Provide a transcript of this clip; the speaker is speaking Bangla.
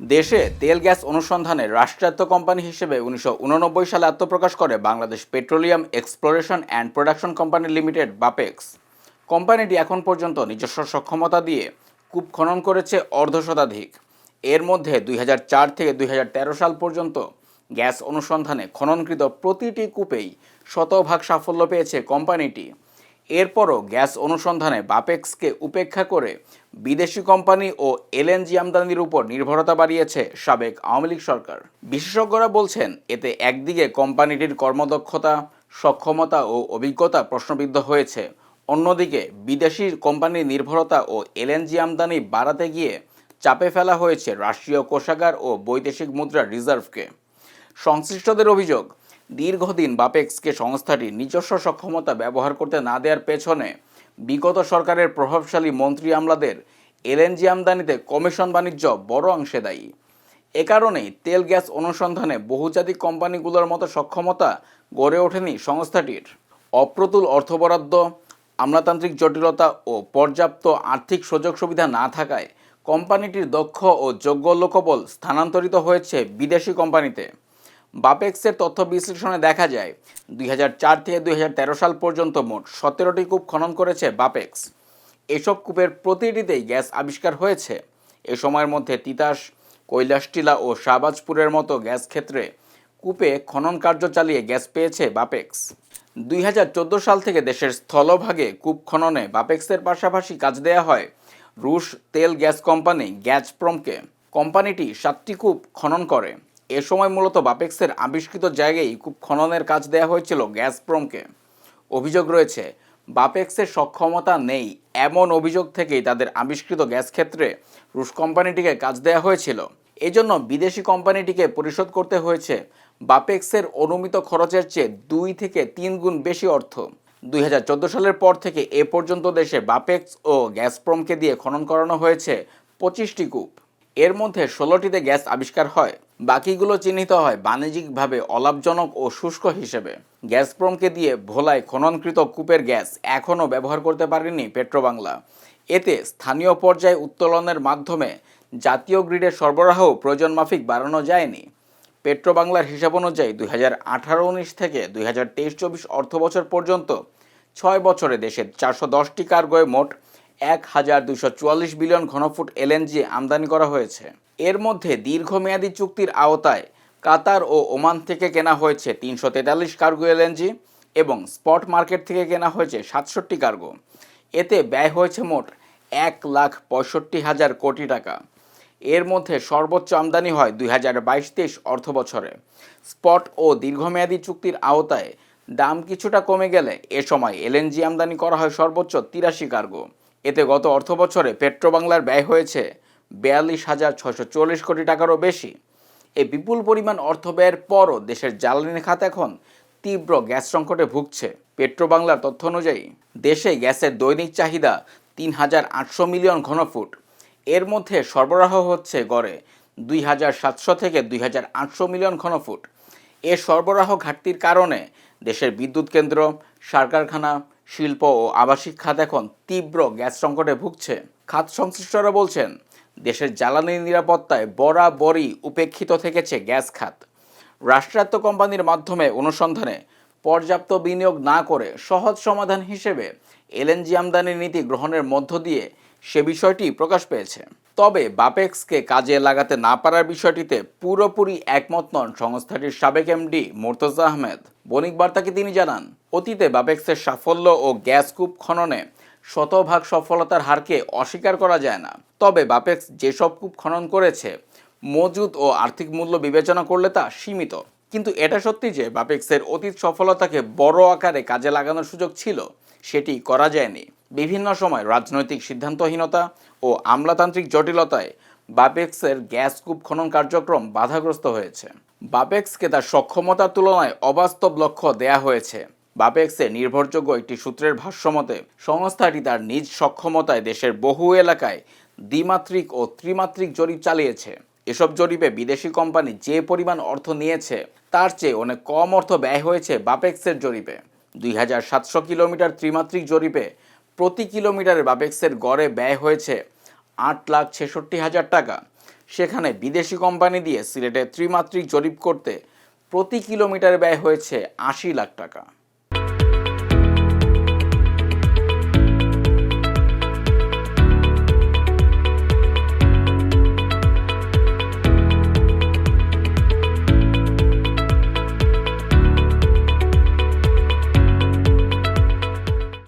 দেশে তেল গ্যাস অনুসন্ধানে রাষ্ট্রায়ত্ত কোম্পানি হিসেবে উনিশশো উননব্বই সালে আত্মপ্রকাশ করে Bangladesh petroleum exploration and production company limited, BAPEX. কোম্পানিটি এখন পর্যন্ত নিজস্ব সক্ষমতা দিয়ে কূপ খনন করেছে অর্ধ শতাধিক এর মধ্যে দুই হাজার চার থেকে দুই হাজার তেরো সাল পর্যন্ত গ্যাস অনুসন্ধানে খননকৃত প্রতিটি কূপেই শতভাগ সাফল্য পেয়েছে কোম্পানিটি। এরপরও গ্যাস অনুসন্ধানে বাপেক্সকে উপেক্ষা করে বিদেশি কোম্পানি ও এলএনজি আমদানির উপর নির্ভরতা বাড়িয়েছে সাবেক আওয়ামী লীগ সরকার। বিশেষজ্ঞরা বলছেন, এতে একদিকে কোম্পানিটির কর্মদক্ষতা, সক্ষমতা ও অভিজ্ঞতা প্রশ্নবিদ্ধ হয়েছে। অন্যদিকে বিদেশি কোম্পানির নির্ভরতা ও এলএনজি আমদানি বাড়াতে গিয়ে চাপে ফেলা হয়েছে রাষ্ট্রীয় কোষাগার ও বৈদেশিক মুদ্রার রিজার্ভকে। সংশ্লিষ্টদের অভিযোগ দীর্ঘদিন বাপেক্সকে সংস্থাটি নিজস্ব সক্ষমতা ব্যবহার করতে না দেওয়ার পেছনে বিগত সরকারের প্রভাবশালী মন্ত্রী আমলাদের এলএনজি আমদানিতে কমিশন বাণিজ্য বড় অংশে দায়ী। এ কারণেই তেল গ্যাস অনুসন্ধানে বহুজাতিক কোম্পানিগুলোর মতো সক্ষমতা গড়ে ওঠেনি সংস্থাটির। অপ্রতুল অর্থ বরাদ্দ, আমলাতান্ত্রিক জটিলতা ও পর্যাপ্ত আর্থিক সুযোগ সুবিধা না থাকায় কোম্পানিটির দক্ষ ও যোগ্য লোকবল স্থানান্তরিত হয়েছে বিদেশি কোম্পানিতে। বাপেক্সের তথ্য বিশ্লেষণে দেখা যায়, দুই হাজার চার থেকে দুই হাজার তেরো সাল পর্যন্ত মোট সতেরোটি কূপ খনন করেছে বাপেক্স। এসব কূপের প্রতিটিতেই গ্যাস আবিষ্কার হয়েছে। এ সময়ের মধ্যে তিতাস, কৈলাসটিলা ও শাহবাজপুরের মতো গ্যাস ক্ষেত্রে কূপে খনন কার্য চালিয়ে গ্যাস পেয়েছে বাপেক্স। দুই হাজার চোদ্দ সাল থেকে দেশের স্থলভাগে কূপ খননে বাপেক্সের পাশাপাশি কাজ দেয়া হয় রুশ তেল গ্যাস কোম্পানি গ্যাজপ্রমকে। কোম্পানিটি সাতটি কূপ খনন করে। এ সময় মূলত বাপেক্সের আবিষ্কৃত জায়গায় কূপ খননের কাজ দেওয়া হয়েছিল গ্যাসপ্রমকে। অভিযোগ রয়েছে, বাপেক্সের সক্ষমতা নেই এমন অভিযোগ থেকেই তাদের আবিষ্কৃত গ্যাস ক্ষেত্রে রুশ কোম্পানিটিকে কাজ দেওয়া হয়েছিল। এজন্য বিদেশি কোম্পানিটিকে পরিশোধ করতে হয়েছে বাপেক্সের অনুমিত খরচের চেয়ে দুই থেকে তিন গুণ বেশি অর্থ। দুই হাজার চোদ্দ সালের পর থেকে এ পর্যন্ত দেশে বাপেক্স ও গ্যাসপ্রমকে দিয়ে খনন করানো হয়েছে পঁচিশটি কূপ। এর মধ্যে ষোলোটিতে গ্যাস আবিষ্কার হয়। বাকিগুলো চিহ্নিত হয় বাণিজ্যিকভাবে অলাভজনক ও শুষ্ক হিসেবে। গ্যাসপ্রমকে দিয়ে ভোলায় খননকৃত কূপের গ্যাস এখনও ব্যবহার করতে পারেনি পেট্রোবাংলা। এতে স্থানীয় পর্যায়ে উত্তোলনের মাধ্যমে জাতীয় গ্রিডের সরবরাহ প্রয়োজন মাফিক বাড়ানো যায়নি। পেট্রোবাংলার হিসাব অনুযায়ী দুই হাজার আঠারো উনিশ থেকে দুই হাজার তেইশ চব্বিশ অর্থবছর পর্যন্ত ছয় বছরে দেশের চারশো দশটি কার্গোয় মোট এক হাজার দুশো চুয়াল্লিশ বিলিয়ন ঘনফুট এলএনজি আমদানি করা হয়েছে। এর মধ্যে দীর্ঘমেয়াদী চুক্তির আওতায় কাতার ও ওমান থেকে কেনা হয়েছে তিনশো তেতাল্লিশ কার্গো এলএনজি এবং স্পট মার্কেট থেকে কেনা হয়েছে সাতষট্টি কার্গো। এতে ব্যয় হয়েছে মোট এক লাখ পঁয়ষট্টি হাজার কোটি টাকা। এর মধ্যে সর্বোচ্চ আমদানি হয় দুই হাজার বাইশ তেইশ অর্থ বছরে। স্পট ও দীর্ঘমেয়াদী চুক্তির আওতায় দাম কিছুটা কমে গেলে এ সময় এলএনজি আমদানি করা হয় সর্বোচ্চ তিরাশি কার্গো। এতে গত অর্থ বছরে পেট্রোবাংলার ব্যয় হয়েছে বিয়াল্লিশ হাজার ছশো চল্লিশ কোটি টাকারও বেশি। এই বিপুল পরিমাণ অর্থ ব্যয়ের পরও দেশের জ্বালানি খাত এখন তীব্র গ্যাস সংকটে ভুগছে পেট্রোবাংলার তথ্য অনুযায়ী। দেশে গ্যাসের দৈনিক চাহিদা তিন হাজার আটশো মিলিয়ন ঘনফুট। এর মধ্যে সরবরাহ হচ্ছে গড়ে দুই হাজার সাতশো থেকে দুই হাজার আটশো মিলিয়ন ঘনফুট। এ সরবরাহ ঘাটতির কারণে দেশের বিদ্যুৎ কেন্দ্র, সার কারখানা শিল্প ও আবাসিক খাত এখন তীব্র গ্যাস সংকটে ভুগছে। খাত সংশ্লিষ্টরা বলছেন, দেশের জ্বালানি নিরাপত্তায় বরাবরই উপেক্ষিত থেকেছে গ্যাস খাত। রাষ্ট্রায়ত্ত কোম্পানির মাধ্যমে অনুসন্ধানে পর্যাপ্ত বিনিয়োগ না করে সহজ সমাধান হিসেবে এলএনজি আমদানি নীতি গ্রহণের মধ্য দিয়ে সে বিষয়টি প্রকাশ পেয়েছে। তবে বাপেক্সকে কাজে লাগাতে না পারার বিষয়টিতে পুরোপুরি একমত নন সংস্থাটির সাবেক এমডি মোর্তজা আহমেদ। বণিক বার্তাকে তিনি জানান অতীতে বাপেক্সের সাফল্য ও গ্যাস কূপ খননে শতভাগ সফলতার হারকে অস্বীকার করা যায় না। তবে বাপেক্স যেসব কূপ খনন করেছে, মজুদ ও আর্থিক মূল্য বিবেচনা করলে তা সীমিত। কিন্তু এটা সত্যি যে বাপেক্সের অতীত সফলতাকে বড় আকারে কাজে লাগানোর সুযোগ ছিল, সেটি করা যায়নি। বিভিন্ন সময় রাজনৈতিক সিদ্ধান্তহীনতা ও আমলাতান্ত্রিক জটিলতায় বাপেক্সের গ্যাস কূপ খনন কার্যক্রম বাধাগ্রস্ত হয়েছে। বাপেক্সকে তার সক্ষমতার তুলনায় অবাস্তব লক্ষ্য দেয়া হয়েছে। বাপেক্সে নির্ভরযোগ্য একটি সূত্রের ভাষ্যমতে, সংস্থাটি তার নিজ সক্ষমতায় দেশের বহু এলাকায় দ্বিমাত্রিক ও ত্রিমাত্রিক জরিপ চালিয়েছে। এসব জরিপে বিদেশি কোম্পানি যে পরিমাণ অর্থ নিয়েছে, তার চেয়ে অনেক কম অর্থ ব্যয় হয়েছে বাপেক্সের জরিপে। দুই হাজার সাতশো কিলোমিটার ত্রিমাত্রিক জরিপে প্রতি কিলোমিটারে বাপেক্সের গড়ে ব্যয় হয়েছে আট লাখ ছেষট্টি হাজার টাকা। সেখানে বিদেশি কোম্পানি দিয়ে সিলেটে ত্রিমাত্রিক জরিপ করতে প্রতি কিলোমিটার ব্যয় হয়েছে আশি লাখ টাকা।